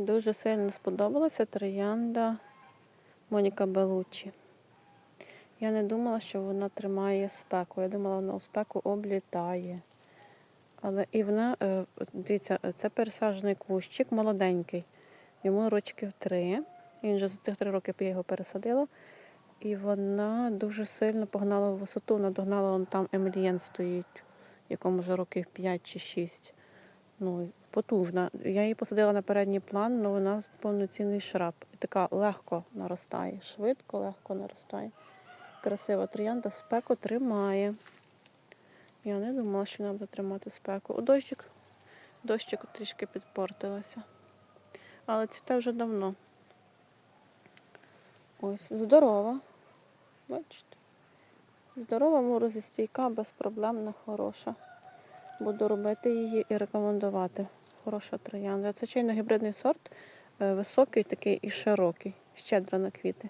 Дуже сильно сподобалася троянда Моніка Белуччі. Я не думала, що вона тримає спеку. Я думала, вона у спеку облітає. Але і вона, е, дивіться, це пересаджений кущик, молоденький. Йому рочків три. Він вже за цих три роки я його пересадила. І вона дуже сильно погнала в висоту. Вона догнала, вон там Емельєн стоїть, якому вже років 5 чи 6. Ну, потужна. Я її посадила на передній план, але вона повноцінний шраб. І така легко наростає, швидко, легко наростає. Красива троянда, спеку тримає. Я не думала, що вона буде тримати спеку. О, дощик. Дощик трішки підпортилася. Але цвіте вже давно. Ось, здорова. Бачите? Здорова, морозостійка, безпроблемна, хороша. Буду робити її і рекомендувати. Хороша троянда. Це чайно гібридний сорт, е, високий такий і широкий, щедро на квіти.